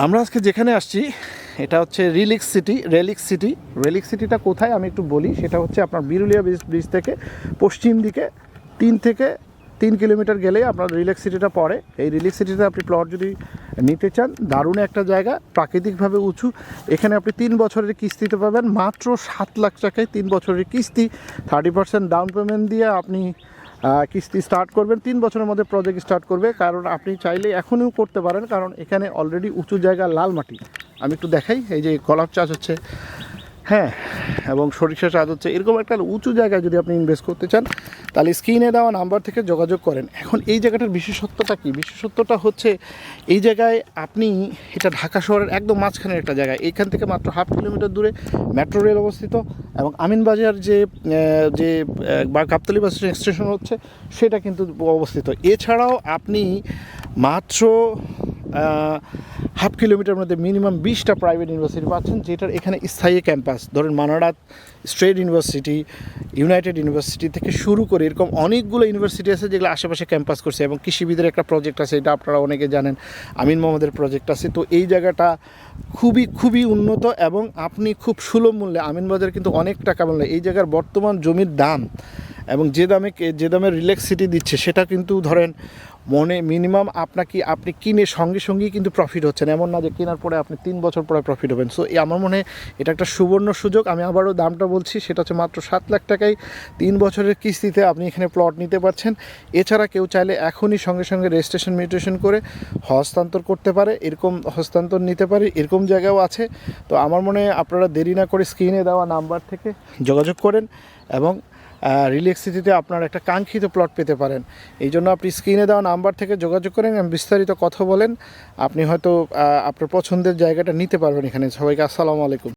আমরা আজকে যেখানে আসছি, এটা হচ্ছে রিলিক্স সিটি, রেলিক্স সিটি। রেলিক্স সিটিটা কোথায় আমি একটু বলি, সেটা হচ্ছে আপনার বিরুলিয়া ব্রিজ থেকে পশ্চিম দিকে তিন থেকে তিন কিলোমিটার গেলেই আপনার রিলেক্স সিটিটা পড়ে। এই রিলেক্স সিটিতে আপনি প্লট যদি নিতে চান, দারুণ একটা জায়গা, প্রাকৃতিকভাবে উঁচু। এখানে আপনি তিন বছরের কিস্তিতে পাবেন, মাত্র সাত লাখ টাকায় তিন বছরের কিস্তি। থার্টি পার্সেন্ট ডাউন পেমেন্ট দিয়ে আপনি কিস্তি স্টার্ট করবেন, তিন বছরের মধ্যে প্রজেক্ট স্টার্ট করবে, কারণ আপনি চাইলে এখনও করতে পারেন, কারণ এখানে অলরেডি উঁচু জায়গা লাল মাটি। আমি একটু দেখাই, এই যে গোলাপ চাষ হচ্ছে। হ্যাঁ এবং সরিষা চাষ হচ্ছে এরকম একটা উঁচু জায়গায় যদি আপনি ইনভেস্ট করতে চান, তাহলে স্ক্রিনে দেওয়া নাম্বার থেকে যোগাযোগ করেন। এখন এই জায়গাটার বিশেষত্বটা কি? বিশেষত্বটা হচ্ছে এই জায়গায় আপনি এটা ঢাকা শহরের একদম মাঝখানের একটা জায়গা। এইখান থেকে মাত্র হাফ কিলোমিটার দূরে মেট্রো রেল অবস্থিত এবং আমিনবাজার যে যে বা গাবতলি বাস স্টেশন হচ্ছে, সেটা কিন্তু অবস্থিত। এছাড়াও আপনি মাত্র হাফ কিলোমিটার মধ্যে মিনিমাম বিশটা প্রাইভেট ইউনিভার্সিটি পাচ্ছেন, যেটার এখানে স্থায়ী ক্যাম্পাস ধরুন Manarat state university, united university থেকে শুরু করে এরকম অনেকগুলো ইউনিভার্সিটি আছে যেগুলো আশেপাশে ক্যাম্পাস করছে এবং কৃষিবিদের একটা প্রজেক্ট আছে, এটা আপনারা অনেকে জানেন, আমিন মোহাম্মদের প্রজেক্ট আছে। তো এই জায়গাটা খুবই খুবই উন্নত এবং আপনি খুব সুলভ মূল্যে, আমিন বাজার কিন্তু অনেক টাকা মূল্যে, এই জায়গার বর্তমান জমির দাম এবং যে দামে যে দামে রিল্যাক্স সিটি দিচ্ছে, সেটা কিন্তু ধরেন মনে মিনিমাম আপনাকে, আপনি কিনে সঙ্গে সঙ্গেই কিন্তু প্রফিট হচ্ছেন। এমন না যে কেনার পরে আপনি তিন বছর পরে প্রফিট হবেন। সো আমার মনে এটা একটা সুবর্ণ সুযোগ। আমি আবারও দামটা বলছি, সেটা হচ্ছে মাত্র সাত লাখ টাকায় তিন বছরের কিস্তিতে আপনি এখানে প্লট নিতে পারছেন। এছাড়া কেউ চাইলে এখনই সঙ্গে সঙ্গে রেজিস্ট্রেশন মিউটেশন করে হস্তান্তর করতে পারে, এরকম হস্তান্তর নিতে পারে, এরকম জায়গাও আছে। তো আমার মনে হয় আপনারা দেরি না করে স্ক্রিনে দেওয়া নাম্বার থেকে যোগাযোগ করেন এবং রিলেক্স সিটিতে আপনার একটা কাঙ্ক্ষিত প্লট পেতে পারেন। এই জন্য আপনি স্ক্রিনে দেওয়া নাম্বার থেকে যোগাযোগ করেন বিস্তারিত কথা বলেন। আপনি হয়তো আপনার পছন্দের জায়গাটা নিতে পারবেন এখানে। সবাইকে আসসালামু আলাইকুম।